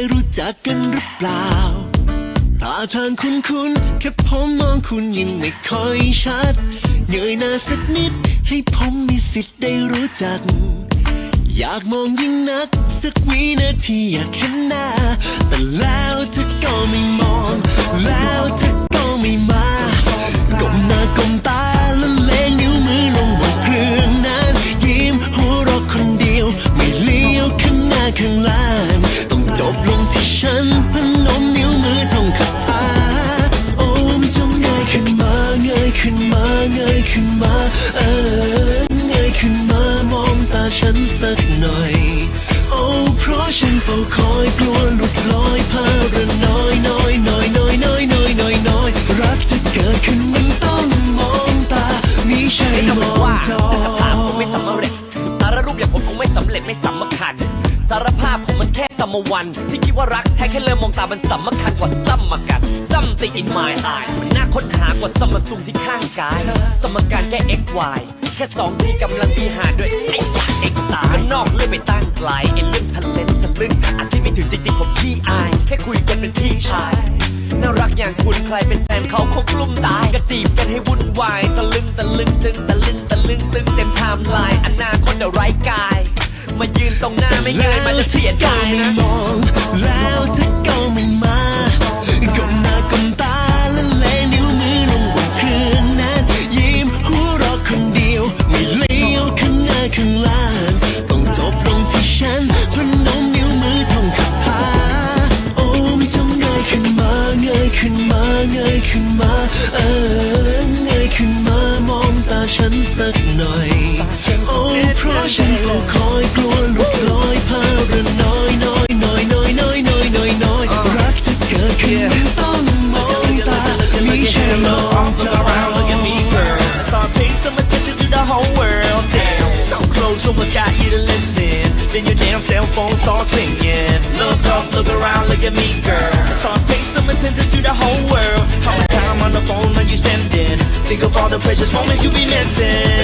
ยรู้จักกันหรือเปล่าท่าทางคุ้นคุ้นๆแค่ผมมองคุณยังไม่ค่อยชัดเงยหน้าสักนิด ให้ผมมีสิทธิ์ได้รู้จัก อยากมองยิ่งนัก สักวินาทีอยากเห็นหน้า แต่แล้วเธอก็ไม่มอง แล้วเธอก็ไม่มาก้มหน้าก้มตาและเลงนิ้วมือลงบนเครื่องนั้น ยิ้มหัวเราะคนเดียว ไม่เลี้ยวข้างหน้าข้างหล่างต้อง เออเงยขึ้นมามองตาฉันสักหน่อย โอ้เพราะฉันเฝ้าคอยกลัวหลุดลอยพาระน้อยน้อยน้อยน้อยน้อยน้อยน้อยน้อยรักจะเกิดขึ้นมันต้องมองตามิใช่มองจอ จะสถานคงไม่สำเร็จสารรูปอย่างผมคงไม่สำเร็จไม่สำคัญสารภาพ ผมมวัน ที่คิดว่ารักแท้แค่เริ่มมองตามันสำคัญกว่าซ้ำมากัน something in my eye มันน่าค้นหากว่าสมซุมที่ข้างกาย สมการแค่ x y แค่สองที่กำลังดีหาด้วยไอ้ยาเอกตายมันอกเรื่องไปตั้งไกลไอ้เรื่องทะเลนทะลึงอันที่ไม่ถึงจริงๆผมขี้อายแค่คุยกันเป็นพี่ชายน่ารักอย่างคุณใครเป็นแฟนเขาคงกลุ้มตายก็จีบกันให้วุ่นวายตะลึงตะลึงตึงตะลึงตะลึงตึงเต็มไทม์ไลน์อนาคตเดี๋ยวไร้กาย มายืนตรงหน้าไม่เงยมันจะเสียดายนะ ฉันเฝ้าคอยกลัวหลุดลอยพาระน้อยน้อยน้อยน้อยน้อยน้อยน้อยน้อยรักจะเกิดขึ้นมันต้องมองตาไม่ใช่มองจอ Look at me, girl. Start paying some attention to the whole world. Damn, so close, someone's got you to listen. Then your damn cell phone starts ringing. Look up, look around, look at me, girl. Start paying some attention to the whole world. How much time on the phone are you spending? Think of all the precious moments you be missing.